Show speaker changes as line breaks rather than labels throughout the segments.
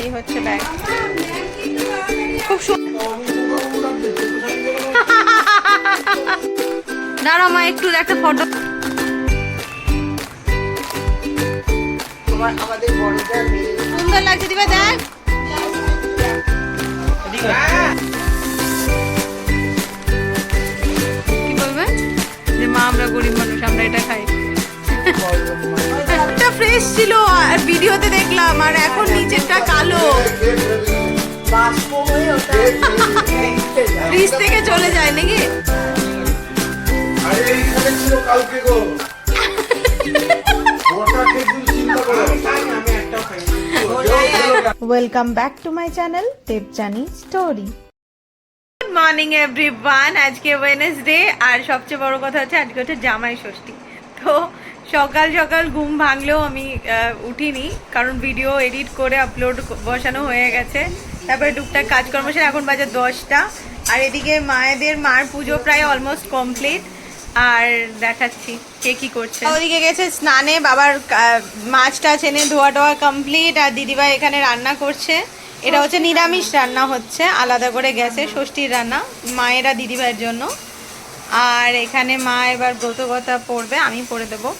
এই হচ্ছে ব্যাগ। খুব সুন্দর। দাঁড়াও মা একটু একটা ফটো সুন্দর লাগছে দিবে দেখ। কি বলবে? যে মা আমরা গরিব মানুষ আমরা এটা খাই। একটা ফ্রেশ ছিল, আর ভিডিওতে দেখলাম, আর এখন নিচেরটা কালো। ফ্রিজ থেকে চলে যায় নাকি?
Welcome back to my channel Debjani story
good morning everyone আজকে ওয়েনেসডে আর সবচেয়ে বড় কথা হচ্ছে, আজকে হচ্ছে জামাই ষষ্ঠী। তো সকাল সকাল ঘুম ভাঙলেও আমি উঠিনি কারণ ভিডিও এডিট করে আপলোড বসানো হয়ে গেছে। তারপরে টুকটাক কাজকর্ম সেরে এখন বাজে দশটা। আর এদিকে মায়েদের মার পুজো প্রায় অলমোস্ট কমপ্লিট আর দেখাচ্ছি কে কি করছে। ওদিকে গেছে স্নানে বাবার মাছ টাছ এনে ধোয়া টোয়া কমপ্লিট আর দিদিভাই এখানে রান্না করছে। এটা হচ্ছে নিরামিষ রান্না হচ্ছে আলাদা করে গেছে ষষ্ঠীর রান্না মায়েরা দিদিভাইয়ের জন্য। আর এখানে মা এবার ব্রতকথা পড়বে আমি পড়ে দেবো।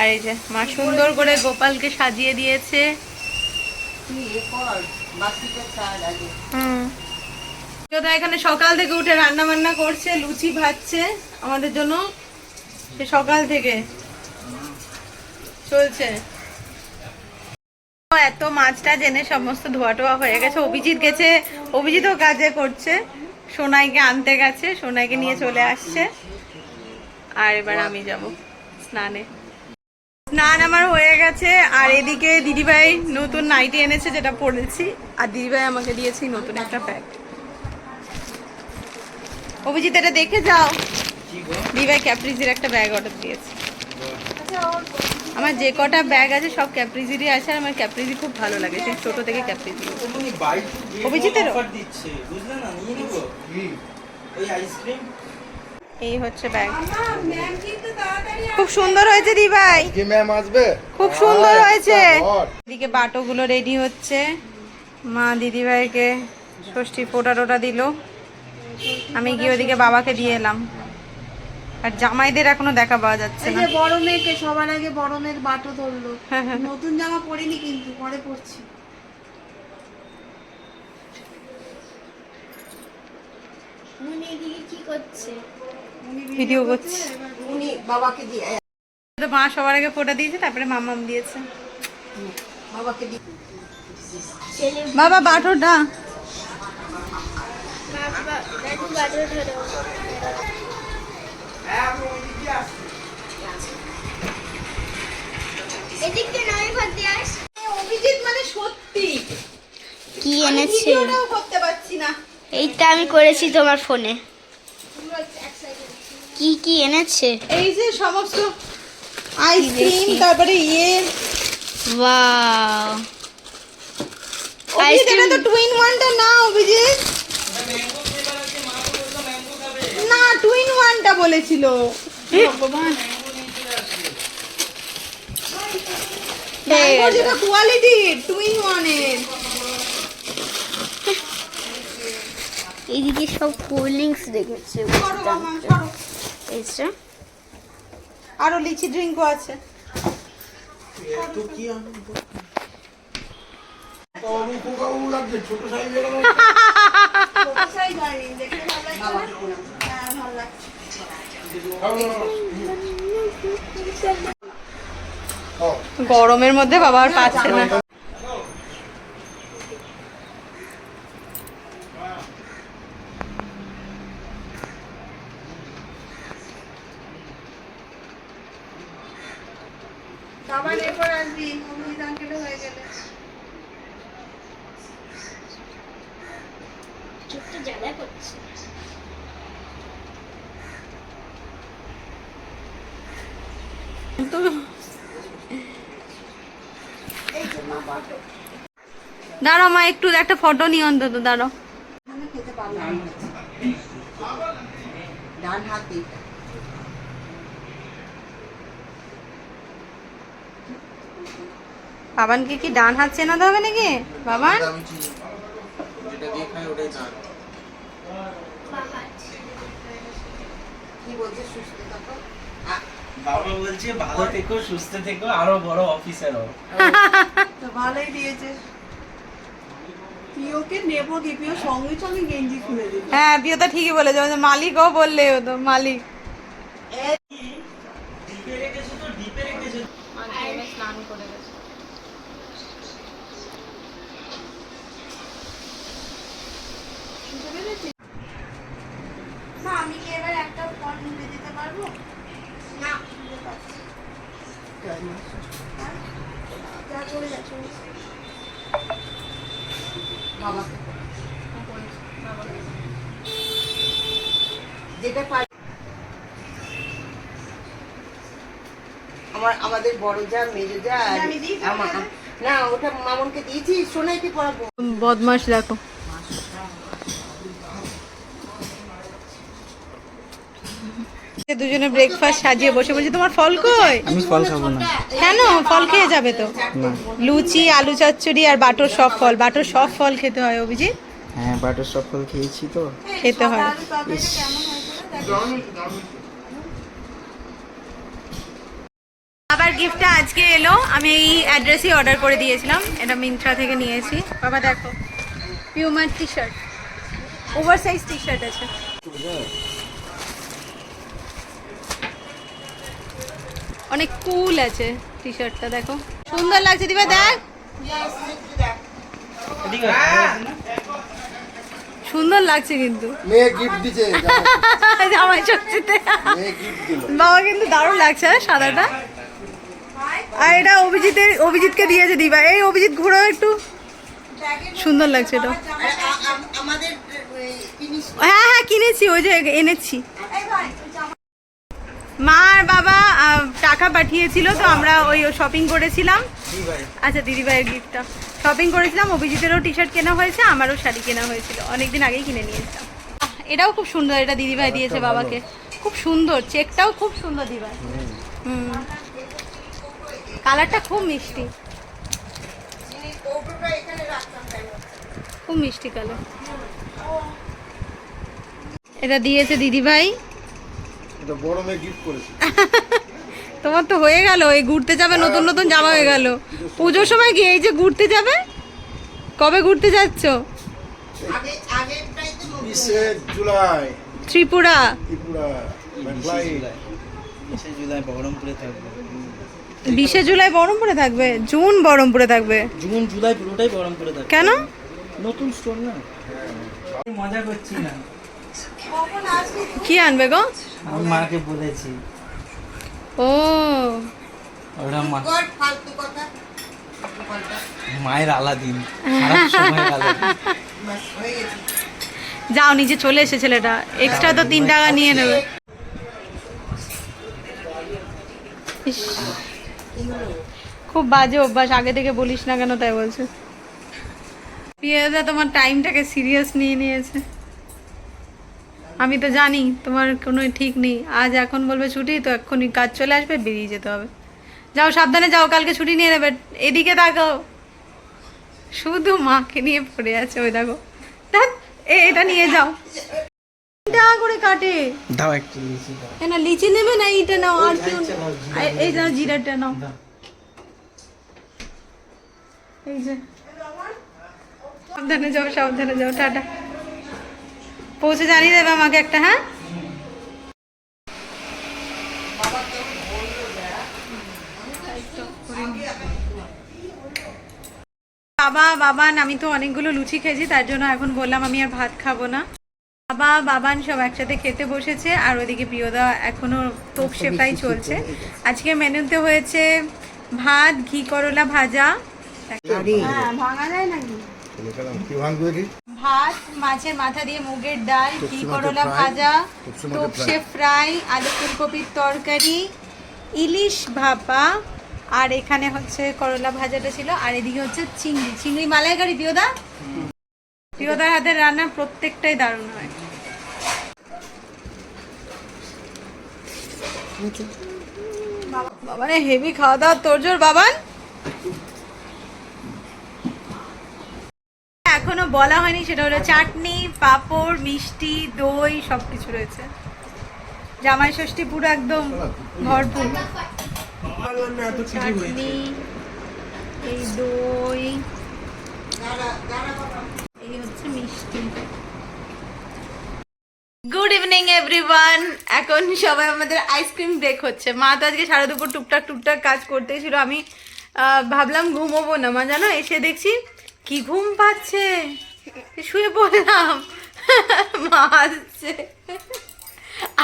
আর এই যে মা সুন্দর করে গোপালকে সাজিয়ে দিয়েছে। তো এখানে সকাল থেকে উঠে রান্না বান্না করছে লুচি ভাজছে আমাদের জন্য। সে সকাল থেকে চলছে। এত মাছটা জেনে সমস্ত ধোয়া টোয়া হয়ে গেছে। অভিজিৎ গেছে অভিজিৎও কাজে করছে। সোনাইকে আনতে গেছে সোনাইকে নিয়ে চলে আসছে। আর এবার আমি যাব স্নানে। স্নান আমার হয়ে গেছে আর এদিকে দিদিভাই নতুন নাইটি এনেছে যেটা পরেছি আর দিদিভাই আমাকে দিয়েছে নতুন একটা ব্যাগ অভিজিৎ এটা দেখে যাও। দিদিভাই ক্যাপ্রিজির একটা ব্যাগ অর্ডার দিয়েছে। আমার যে কটা ব্যাগ আছে সব ক্যাপ্রিজিরই আছে আর আমার ক্যাপ্রিজি খুব ভালো লাগে সেই ছোট থেকে ক্যাপ্রিজি?
অফার দিচ্ছে বুঝলে না? নিয়ে নিব? ওই আইসক্রিম
এই হচ্ছে ব্যাগ খুব সুন্দর হয়েছে
ম্যাম আসবে?
খুব সুন্দর হয়েছে। এদিকে বাটোগুলো রেডি হচ্ছে। মা দিদিভাইকে ষষ্ঠী ফোটা টোটা দিল। আমি গিয়ে ওদিকে বাবাকে দিয়ে এলাম। আর জামাইদের এখনও দেখা পাওয়া যাচ্ছে
এই
না।
বড় মেয়েকে সবার আগে বড় মেয়ের বাটো ধরলো
হ্যাঁ, হ্যাঁ।
নতুন জামা পরিনি কিন্তু পরে পরছি।
উনি এদিকে কি করছে?
ভিডিও করছি।
উনি বাবাকে দিয়ে
তো মা সবার আগে ফোটা দিয়েছে তারপরে মামাম দিয়েছে।
বাবাকে দিয়ে।
বাবা বাটোটা মানে
কি এনেছে? এইটা আমি করেছি তোমার ফোনে। কি কি এনেছে?
এই যে সমস্ত আইসক্রিম তারপরে ইয়ে।
ওয়াও
এটা তো টুইন ওয়ানটা না অভিজিৎ। না টুইন ওয়ানটা বলেছিল। ভগবান। যেটা কোয়ালিটি টুইন ওয়ানের
এইদিকে সব কোল্ড ড্রিঙ্কস রেখেছে এইটা
আরও লিচি ড্রিঙ্কও আছে। গরমের মধ্যে বাবা আর পাচ্ছে না
আবার এরপর আসবি অভিজিৎ আঙ্কেলে হয়ে গেলে
চোখটা জ্বালা করছে
দাঁড়াও মা একটু একটা ফটো নিয়ে অন্তত দাঁড়াও।
ডান হাতে
বাবানকে কি ডান হাত চেনাতে হবে নাকি? বাবান?
কি বলছে সুস্থ?
বাবা বলছে ভালো থেকো সুস্থ থেকো আরও বড় অফিসার হও।
তো ভালোই দিয়েছে।
হ্যাঁ পিওতা ঠিকই বলেছে। মালিকও বললে মালিক
ডিপে রেখেছো তো ডিপে রেখেছো
স্নান করে গেছে
না আমি কি এবার একটা ফল নিতে দিতে পারব?
যেটা আমার আমাদের বড় যা মেজো যা? না ওটা মামনকে দিয়েছি সোনাইকে পড়াবো
বদমাস দেখো দুজনে ব্রেকফাস্ট সাজিয়ে বসে বলছি তোমার ফল কই?
আমি ফল খাব না।
কেন? ফল খেয়ে যাবে তো? লুচি আলু চচ্চড়ি আর বাটোর সব ফল। বাটোর সব ফল খেতে হয় অভিজিৎ?
হ্যাঁ বাটার সব ফল খেয়েছি তো।
খেতে হয়। আবার গিফটটা আজকে এলো। আমি এই অ্যাড্রেসই অর্ডার করে দিয়েছিলাম। এটা মিন্ত্রা থেকে নিয়েছি। বাবা দেখো। পিউমার T shirt over size T shirt আছে। অনেক কুল আছে টি শার্টটা দেখো। সুন্দর লাগছে দিবা দেখ। সুন্দর লাগছে কিন্তু।
মেয়ে গিফট দিছে
জামাই ষষ্ঠীতে।
মেয়ে
বাবা কিন্তু দারুণ লাগছে হ্যাঁ, সাদাটা। আর এটা অভিজিতের অভিজিৎকে দিয়েছে দিবা। এই অভিজিৎ ঘুরো একটু। সুন্দর লাগছে এটা। হ্যাঁ হ্যাঁ কিনেছি ওই যে এনেছি। মা আর বাবা টাকা পাঠিয়েছিল তো আমরা ওই শপিং করেছিলাম। আচ্ছা দিদিভাইয়ের গিফটটা শপিং করেছিলাম অভিজিতেরও টি শার্ট কেনা হয়েছে আমারও শাড়ি কেনা হয়েছিল। অনেকদিন আগেই কিনে নিয়েছিলাম এটাও খুব সুন্দর এটা দিদিভাই দিয়েছে বাবাকে। খুব সুন্দর চেকটাও খুব সুন্দর দিদিভাই। হুম। কালারটা খুব মিষ্টি? খুব মিষ্টি কালার। এটা দিয়েছে দিদিভাই।
এটা বড় মেয়ে গিফট করেছে।
তোমার তো হয়ে গেল এই ঘুরতে যাবে নতুন নতুন জামা হয়ে গেল। পুজোর সময় কি এই যে ঘুরতে যাবে? কবে ঘুরতে যাচ্ছ?
জুলাই।
ত্রিপুরা।
ত্রিপুরা
বিশে জুলাই বহরমপুরে থাকব।
বিশে জুলাই বহরমপুরে থাকবে? জুন বহরমপুরে থাকবে?
জুন জুলাই পুরোটাই বহরমপুরে থাকবে।
কেন?
নতুন স্টোর না? মজা করছি না?
কি আনবে গো?
আমি মাকে বলেছি।
ও।
ওরা মা
ফালতু কথা।
মায়ের আলাদিন
যাও নিচে চলে এসে ছেলেটা। এক্সট্রা তো তিন টাকা নিয়ে নেবে। ইস, খুব বাজে অভ্যাস আগে থেকে বলিস না কেন তাই বলছে। প্রিয়াদা তোমার টাইমটাকে সিরিয়াস নিয়ে নিয়েছে। আমি তো জানি তোমার কোনো ঠিক নেই। আজ এখন বলবে ছুটি তো এক্ষুনি কাজ চলে আসবে বেরিয়ে যেতে হবে। যাও সাবধানে যাও কালকে ছুটি নিয়ে নেবে। এদিকে তাকাও। শুধু মাকে নিয়ে পড়ে আছে ওই দেখো। এ এটা নিয়ে যাও। টাকা করে কাটে।
দাও একটু লিচি দাও।
না লিচি নেবে না এইটা নাও আর কি। এই- এই জিরাটা নাও। এই যে। সাবধানে যাও সাবধানে যাও টাটা। পৌঁছে জানিয়ে দেবে আমাকে একটা হ্যাঁ? বাবা বাবান আমি তো অনেকগুলো লুচি খেয়েছি তার জন্য এখন বললাম আমি আর ভাত খাব না। বাবা বাবান সব একসাথে খেতে বসেছে আর ওদিকে প্রিয়দা এখনও তোপসে প্রায় চলছে। আজকে মেনুতে হয়েছে ভাত ঘি করলা ভাজা। হ্যাঁ ভাঙা যায় নাকি? ভাত মাছের মাথা দিয়ে মুগের ডাল ঘি করলা ভাজা
তপসি
ফ্রাই। আলু ফুলকপির তরকারি ইলিশ ভাপা আর এখানে হচ্ছে করলা ভাজাটা ছিল আর এদিকে হচ্ছে চিংড়ি চিংড়ি মালাইকারি প্রিয়দা? প্রিয়দার হাতের রান্না প্রত্যেকটাই দারুণ হয়। বাবারে হেভি খাওয়া দাওয়া তোর জোর বাবান। এখনও বলা হয়নি সেটা হলো চাটনি, পাঁপড়, মিষ্টি, দই সব কিছু রয়েছে। জামাই ষষ্ঠী পুরো একদম ভরপুর। চাটনি, এই দই, এই হচ্ছে মিষ্টি। গুড ইভিনিং এভরিওয়ান এখন সবাই আমাদের আইসক্রিম ব্রেক হচ্ছে। মা তো আজকে সারা দুপুর টুকটাক টুকটাক কাজ করতে ছিল। আমি ভাবলাম ঘুমোবো না। মা জানো, এসে দেখছি কি ঘুম পাচ্ছে? শুয়ে পড়লাম। মা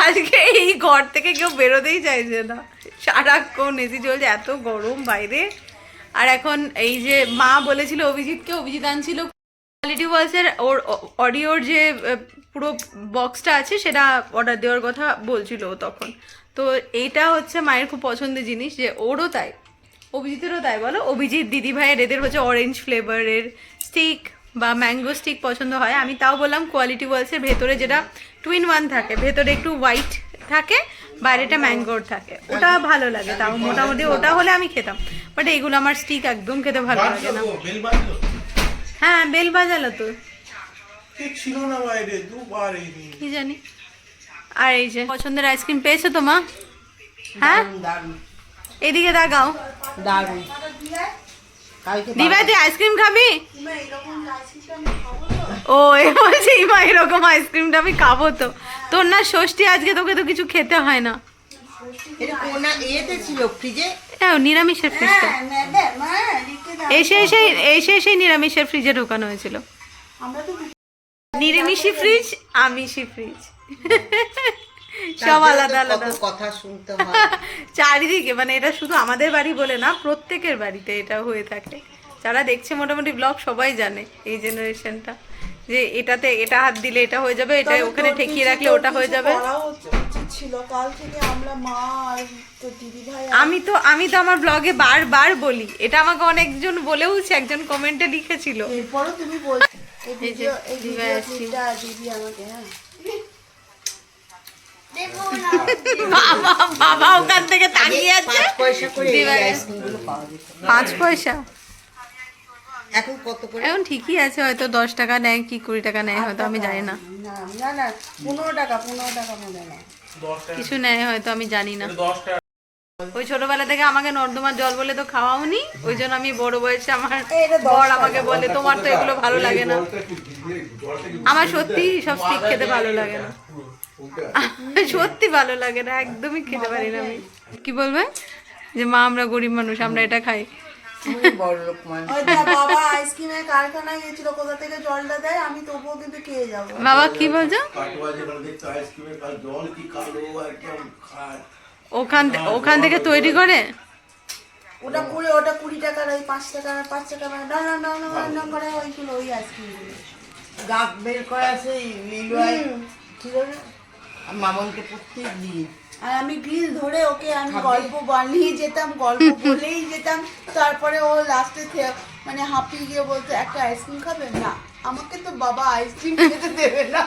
আজকে এই ঘর থেকে কেউ বেরোতেই চাইছে না। সারাক্ষণ এসি চলছে, এত গরম বাইরে। আর এখন এই যে মা বলেছিল, অভিজিৎকে, অভিজিৎ আনছিল কোয়ালিটি ওয়াইজের ওর অডিওর যে পুরো বক্সটা আছে, সেটা অর্ডার দেওয়ার কথা বলছিল তখন। তো এইটা হচ্ছে মায়ের খুব পছন্দের জিনিস, যে ওরও তাই। অভিজিতেরও তাই বলো? অভিজিৎ দিদি ভাইয়ের এদের হচ্ছে অরেঞ্জ ফ্লেভারের স্টিক বা ম্যাঙ্গো স্টিক পছন্দ হয়। আমি তাও বললাম কোয়ালিটি ওয়ালসের ভেতরে যেটা টুইন ওয়ান থাকে ভেতরে একটু হোয়াইট থাকে বাইরেটা ম্যাঙ্গোর থাকে। ওটা ভালো লাগে তাও মোটামুটি ওটা হলে আমি খেতাম। বাট এইগুলো আমার স্টিক একদম খেতে ভালো লাগে না। হ্যাঁ বেল বাজালো তো। কি জানি? আর এই যে পছন্দের আইসক্রিম পেয়েছ তো মা? হ্যাঁ? এদিকে
কালকে
দিবা তুই আইসক্রিম খাবি? ও এ বলছে ইমা এরকম আইসক্রিমটা আমি খাব তো। তোর না ষষ্ঠী আজকে তোকে তো কিছু খেতে হয় না।
এটা কোনা এতে ছিল ফ্রিজে?
এটা নিরামিষের ফ্রিজটা
হ্যাঁ
এসে এসে এসে এসে নিরামিষের ফ্রিজে ঢোকানো হয়েছিল।
আমরা
নিরামিষি ফ্রিজ আমিষি ফ্রিজ সব আলাদা আলাদা।
কথা শুনতে হয়।
চারিদিকে মানে এটা শুধু আমাদের বাড়ি বলে না প্রত্যেকের বাড়িতে এটা হয়ে থাকে। যারা দেখছে মোটামুটি ব্লগ সবাই জানে এই জেনারেশনটা যে এটাতে এটা হাত দিলে এটা হয়ে যাবে এটা ওখানে ঠেকিয়ে রাখলে ওটা হয়ে যাবে।
ছিল কাল থেকে আমরা মা আর তো দিদি ভাই
আমি তো আমি তো আমার ব্লগে বারবার বলি এটা আমাকে অনেকজন বলেওছে একজন কমেন্টে লিখেছিল।
এরপরও তুমি বলছো এই ভিডিও এই ভিডিও দিদি আমাকে হ্যাঁ?
বাবা বাবা ওখান থেকে তাকিয়ে আছে? পাঁচ পয়সা
এখন কত করে?
এখন ঠিকই আছে হয়তো দশ টাকা নেয় কি কুড়ি টাকা নেয় হয়তো আমি জানি না।
না না পনেরো টাকা পনেরো টাকা মনে না
কিছু নেয় হয়তো আমি জানি না। ওই ছোটবেলা থেকে আমাকে নর্দমার জল বলে তো খাওয়াওনি ওই জন্য আমি বড় বয়সে আমার বর আমাকে বলে তোমার তো এগুলো ভালো লাগে না। আমার সত্যি সব স্টিক খেতে ভালো লাগে না। সত্যি ভালো লাগে না একদমই খেতে পারি না আমি। কি বলবে? যে মা আমরা গরিব মানুষ আমরা এটা খাই।
বাবা আইসক্রিমের কারখানায় কোথা থেকে জলটা দেয় আমি তবুও কিন্তু খেয়ে যাব।
বাবা কি বলছো? ওখান ওখান থেকে তৈরি করে?
ওটা কুড়ি ওটা কুড়ি টাকার ওই পাঁচ টাকার পাঁচ টাকার না না না না না করে ওইগুলো ওই আইসক্রিমগুলো।
দাঁত বের করা সেই না আর মামনকে প্রত্যেক দিন।
আর আমি গ্রিল ধরে ওকে আমি গল্প বানিয়ে যেতাম গল্প বলেই যেতাম। তারপরে ও লাস্টে মানে হাঁপিয়ে গিয়ে বলতো একটা আইসক্রিম খাবে? না আমাকে তো বাবা আইসক্রিম খেতে দেবে না।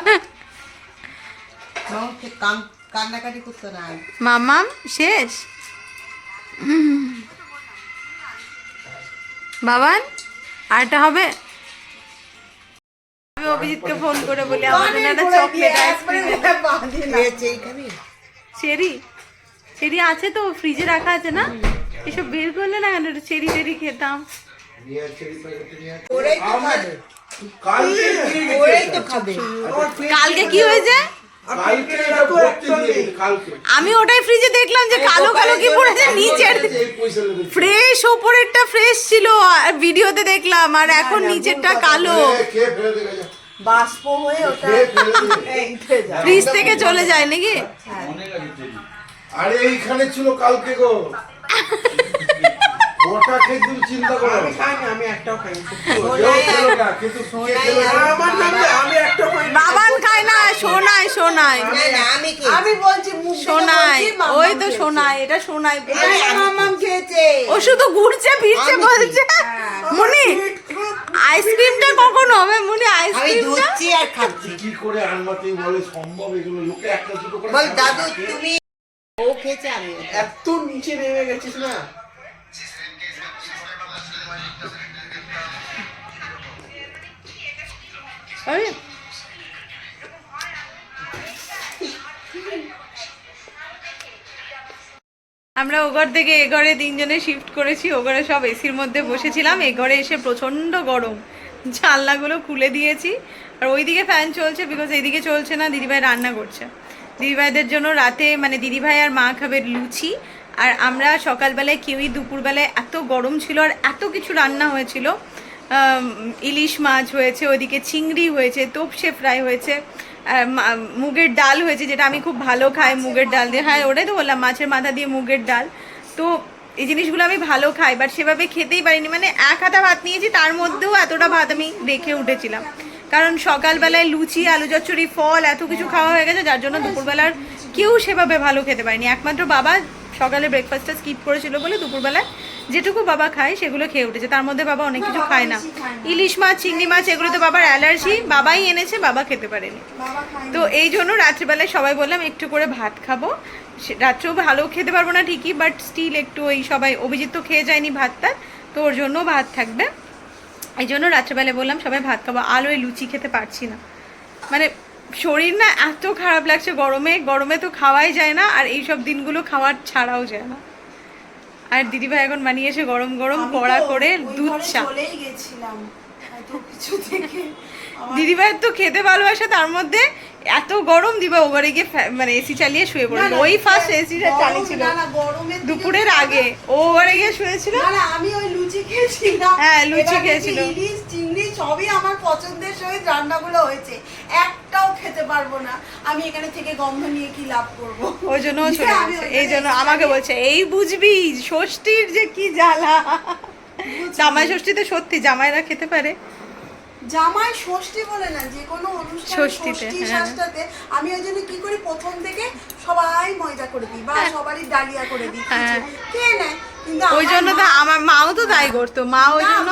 কান কান্নাকাটি করতো না আর।
মামাম শেষ। বাবান আরটা হবে? আমি অভিজিৎকে ফোন করে বলি আমাদের একটা চকলেট আইসক্রিম চেরি? চেরি আছে তো ফ্রিজে রাখা আছে না? এসব বের করলে না কেন? একটু চেরি টেরি খেতাম।
কালকে
কি হয়েছে? আমি ওটাই ফ্রিজে দেখলাম যে কালো কালো কি পড়েছে নিচের ফ্রেশ ওপরেরটা ফ্রেশ ছিল আর ভিডিওতে দেখলাম আর এখন নিচেরটা কালো।
বাষ্প হয়ে ওটা
ফ্রিজ থেকে চলে যায় নাকি?
আরে এইখানে ছিল কালকে গো। ওটা খেয়ে তুমি চিন্তা করো আমি খাইনি আমি একটাও খাইনি কিন্তু কে খেলো জানো?
বাবান খায় না সোনায় সোনায়
না না আমি কি?
আমি বলছি মুখ দেখে
সোনায়
বলছি, মাম্মাম
ওই তো
খেয়েছে।
এটা সোনায়
এটা খেয়েছে।
ও শুধু ঘুরছে ফিরছে বলছে। মনি আইসক্রিমটা কখন হবে? মনি
আমি
আইসক্রিমটা?
ধুচ্ছি আর খাচ্ছি।
কি করে আনবাতেই বলে সম্ভব এগুলো? লোকে একটা দুটো করে
বল দাদু তুমি ও খেয়েছে আমি
এত নিচে নেমে গেছিস না?
আরে। আমরা ওঘর থেকে এ ঘরে তিনজনে শিফট করেছি, ও ঘরে সব এসির মধ্যে বসেছিলাম, এ ঘরে এসে প্রচণ্ড গরম। জানলাগুলো খুলে দিয়েছি, আর ওইদিকে ফ্যান চলছে বিকজ এইদিকে চলছে না, দিদিভাই রান্না করছে। দিদিভাইদের জন্য রাতে মানে দিদিভাই আর মা খাবে লুচি, আর আমরা সকালবেলায় কেউই দুপুরবেলায় এত গরম ছিল আর এত কিছু রান্না হয়েছিল ইলিশ মাছ হয়েছে ওইদিকে চিংড়ি হয়েছে তোপসে ফ্রাই হয়েছে মুগের ডাল হয়েছে যেটা আমি খুব ভালো খাই মুগের ডাল দিয়ে। হ্যাঁ ওটাই তো বললাম মাছের মাথা দিয়ে মুগের ডাল। তো এই জিনিসগুলো আমি ভালো খাই বাট সেভাবে খেতেই পারিনি। মানে এক হাতা ভাত নিয়েছি তার মধ্যেও এতটা ভাত আমি রেখে উঠেছিলাম। কারণ সকালবেলায় লুচি আলু চচ্চড়ি ফল এত কিছু খাওয়া হয়ে গেছে যার জন্য দুপুরবেলার কেউ সেভাবে ভালো খেতে পারেনি। একমাত্র বাবা সকালে ব্রেকফাস্টটা স্কিপ করেছিল বলে দুপুরবেলায় যেটুকু বাবা খায় সেগুলো খেয়ে উঠেছে। তার মধ্যে বাবা অনেক কিছু খায় না। ইলিশ মাছ চিংড়ি মাছ এগুলো তো বাবার অ্যালার্জি। বাবাই এনেছে বাবা খেতে পারেনি। তো এই জন্য রাত্রিবেলায় সবাই বললাম একটু করে ভাত খাব। সে- রাত্রেও ভালো খেতে পারব না ঠিকই বাট স্টিল একটু ওই সবাই অভিজিৎ তো খেয়ে যায়নি ভাতটা তো ওর জন্য ভাত থাকবে। এই জন্য রাত্রেবেলায় বললাম সবাই ভাত খাব। আলোয় লুচি খেতে পারছি না। মানে শরীর না এত খারাপ লাগছে গরমে। গরমে তো খাওয়াই যায় না আর এইসব দিনগুলো খাওয়ার ছাড়াও যায় না। আর দিদিভাই এখন বানিয়ে এসে গরম
গরম
কড়া করে দুধ চা।
চলেই গেছিলাম। আমার-
দিদিভাইয়ের তো খেতে ভালোবাসে তার মধ্যে এত গরম দিবা ওভারে গিয়ে মানে এসি চালিয়ে শুয়ে পড়ল ওই ফার্স্ট এসিটা
টা
চালিয়েছিল। দুপুরের আগে ও ওভারে গিয়ে শুয়েছিল।
আমি ওই লুচি খেয়েছিলাম।
হ্যাঁ, লুচি খেয়েছিল।
সবই আমার পছন্দের সহিত রান্নাগুলো হয়েছে। একটাও খেতে পারব না। আমি এখানে থেকে গন্ধ নিয়ে কি লাভ করব?
ওই জন্য এই জন্য আমাকে বলছে এই বুঝবি ষষ্ঠীর যে কি জ্বালা? জামাই ষষ্ঠীতে সত্যি জামাইরা খেতে পারে।
জামাই ষষ্ঠী বলে না যে কোনো অনুষ্ঠানে
ষষ্ঠীতে, হ্যাঁ।
আমি ওই জন্য কি করি প্রথম থেকে সবাই ময়দা করে দিই বা সবারই ডালিয়া করে দিই
হ্যাঁ।
কে নেয়?
ওই জন্য তো আমার মাও তো তাই করতো। মা ওই জন্য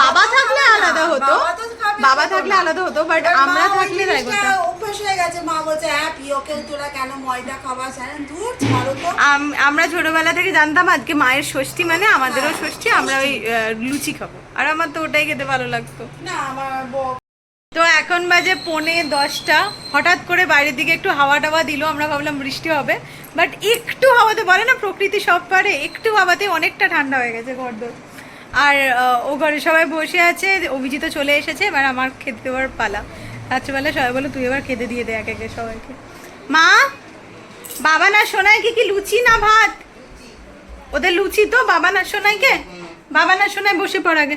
বাবা
থাকলে আলাদা হতো।
বাবা
থাকলে আলাদা হতো বাট আমরা থাকলে তাই করতাম।
অভ্যেস হয়ে গেছে মা বলছে হ্যাঁ তোরা কেন ময়দা জানেন দূর ছাড়ো তো।
আমরা ছোটবেলা থেকে জানতাম আজকে মায়ের ষষ্ঠী মানে আমাদেরও ষষ্ঠী আমরা ওই লুচি খাব। আর আমার তো ওটাই খেতে ভালো লাগতো।
না আমার
তো এখন বাজে পৌনে দশটা। হঠাৎ করে বাইরের দিকে একটু হাওয়া টাওয়া দিল আমরা ভাবলাম বৃষ্টি হবে। বাট একটু হাওয়াতে, বলে না প্রকৃতি সব পারে, একটু হাওয়াতে অনেকটা ঠান্ডা হয়ে গেছে ঘরদোর। আর ও ঘরে সবাই বসে আছে অভিজিৎ চলে এসেছে, এবার আমার খেতে দেওয়ার পালা। রাত্রিবেলা সবাই বলে তুই এবার খেতে দিয়ে দে এক একে সবাইকে। মা, বাবা না সোনাই কি কি লুচি না ভাত? ওদের লুচি তো, বাবা না সোনাইকে? বাবা না সোনাই বসে পড় আগে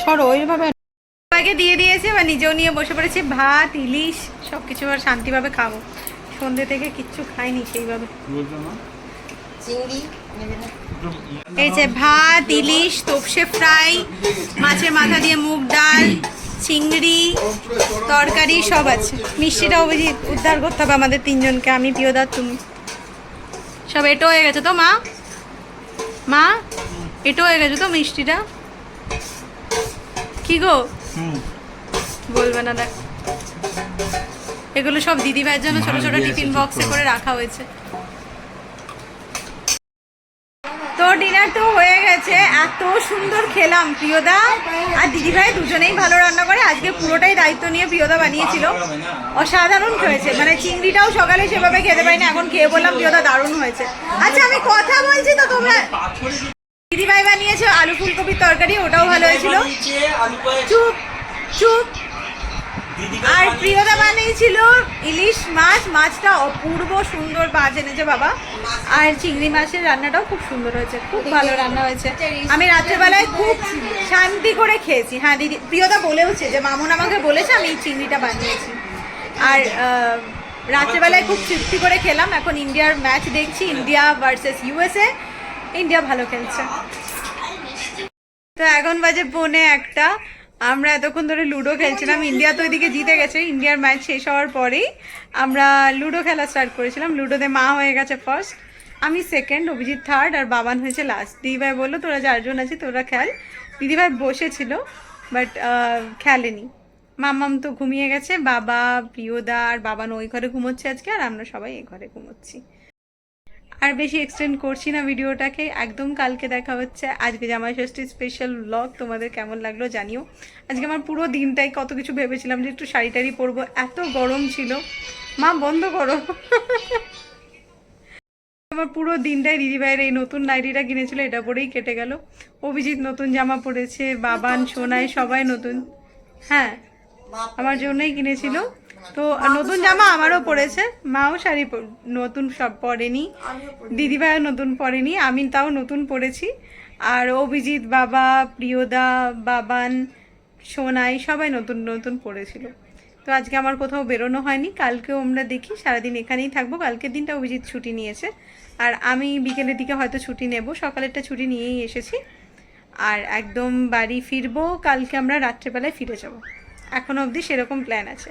সরো, ওইভাবে সবাইকে দিয়ে দিয়েছে এবার নিজেও নিয়ে বসে পড়েছে। ভাত ইলিশ সব কিছু এবার শান্তিভাবে খাব। সন্ধ্যে থেকে কিচ্ছু খাইনি সেইভাবে। এই যে ভাত ইলিশ তোপসে ফ্রাই মাছের মাথা দিয়ে মুগ ডাল চিংড়ি তরকারি সব আছে। মিষ্টিটা অভিজিৎ উদ্ধার করতে হবে আমাদের তিনজনকে আমি প্রিয়দা তুমি। সব এটো হয়ে গেছে তো মা? মা এটো হয়ে গেছে তো মিষ্টিটা? কি গো? বলবে না দেখ। এগুলো সব দিদি ভাইয়ের জন্য ছোট ছোট টিফিন বক্সে করে রাখা হয়েছে। তো ডিনার তো হয়ে গেছে এত সুন্দর খেলাম প্রিয়দা। আর দিদিভাই দুজনেই ভালো রান্না করে আজকে পুরোটাই দায়িত্ব নিয়ে প্রিয়দা বানিয়েছিল। অসাধারণ হয়েছে মানে চিংড়িটাও সকালে সেভাবে খেতে পারিনি এখন খেয়ে বললাম প্রিয়দা দারুণ হয়েছে। আচ্ছা আমি কথা বলছি তো তোমরা। দিদিভাই বানিয়েছে আলু ফুলকপির তরকারি ওটাও ভালো হয়েছিল। চুপ। চুপ আর প্রিয়দা বানিয়েছিল ইলিশ মাছ, মাছটা অপূর্ব সুন্দর মাছ এনেছে বাবা। আর চিংড়ি মাছের রান্নাটাও খুব সুন্দর হয়েছে, খুব ভালো রান্না হয়েছে। আমি রাত্রেবেলায় খুব শান্তি করে খেয়েছি। হ্যাঁ দিদি, প্রিয়দা বলেওছে যে, মামুন আমাকে বলেছে, আমি এই চিংড়িটা বানিয়েছি। আর রাত্রেবেলায় খুব তৃপ্তি করে খেলাম। এখন ইন্ডিয়ার ম্যাচ দেখছি, ইন্ডিয়া ভার্সেস ইউএসএ। ইন্ডিয়া ভালো খেলছে। তো এখন বাজে পৌনে একটা। আমরা এতক্ষণ ধরে লুডো খেলছিলাম। ইন্ডিয়া তো ওইদিকে জিতে গেছে। ইন্ডিয়ার ম্যাচ শেষ হওয়ার পরেই আমরা লুডো খেলা স্টার্ট করেছিলাম। লুডোতে মা হয়ে গেছে ফার্স্ট আমি সেকেন্ড অভিজিৎ থার্ড আর বাবান হয়েছে লাস্ট দিদিভাই বলল তোরা চারজন আছি তোরা খেল। দিদিভাই বসেছিল বাট খেলেনি। মাম্মাম তো ঘুমিয়ে গেছে। বাবা প্রিয়দা আর বাবান ওই ঘরে ঘুমোচ্ছে আজকে আর আমরা সবাই এই ঘরে ঘুমোচ্ছি। আর বেশি এক্সটেন্ড করছি না ভিডিওটাকে। একদম কালকে দেখা হচ্ছে। আজকে জামাই ষষ্ঠীর স্পেশাল ব্লগ তোমাদের কেমন লাগল জানিও। আজকে আমার পুরো দিনটাই কত কিছু ভেবেছিলাম যে একটু শাড়ি টাড়ি পরবো। এত গরম ছিল। মা বন্ধ করো। আমার পুরো দিনটাই দিদিভাইয়ের এই নতুন নাইটিটা কিনেছিল এটা পরেই কেটে গেল। অভিজিৎ নতুন জামা পরেছে বাবান সোনায় সবাই নতুন। হ্যাঁ আমার জন্যই কিনেছিল। তো নতুন জামা আমারও পড়েছে। মাও শাড়ি নতুন সব পরেনি। দিদিভাইও নতুন পরেনি আমি তাও নতুন পরেছি। আর অভিজিৎ বাবা প্রিয়দা বাবান সোনাই সবাই নতুন নতুন পড়েছিল। তো আজকে আমার কোথাও বেরোনো হয়নি কালকেও আমরা দেখি সারাদিন এখানেই থাকব। কালকের দিনটা অভিজিৎ ছুটি নিয়েছে। আর আমি বিকেলের দিকে হয়তো ছুটি নেব সকালেরটা ছুটি নিয়েই এসেছি। আর একদম বাড়ি ফিরবো কালকে আমরা রাত্রেবেলায় ফিরে যাব। এখনও অবধি সেরকম প্ল্যান আছে।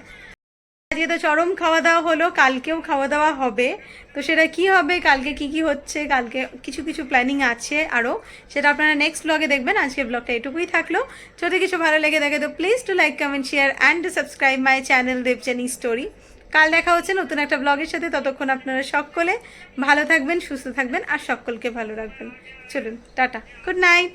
আজকে তো চরম খাওয়া দাওয়া হলো, কালকেও খাওয়া দাওয়া হবে। তো সেটা কি হবে, কালকে কি কি হচ্ছে, কালকে কিছু কিছু প্ল্যানিং আছে আরও সেটা আপনারা নেক্সট ব্লগে দেখবেন। আজকে ব্লগটা এটুকুই থাকল। যদি কিছু ভালো লেগে থাকে, তো please to like comment share and subscribe my channel Debjani story কাল দেখা হচ্ছে নতুন একটা ব্লগের সাথে। ততক্ষণ আপনারা সকলে ভালো থাকবেন, সুস্থ থাকবেন আর সকলকে ভালো রাখবেন। চলুন, টাটা। Good night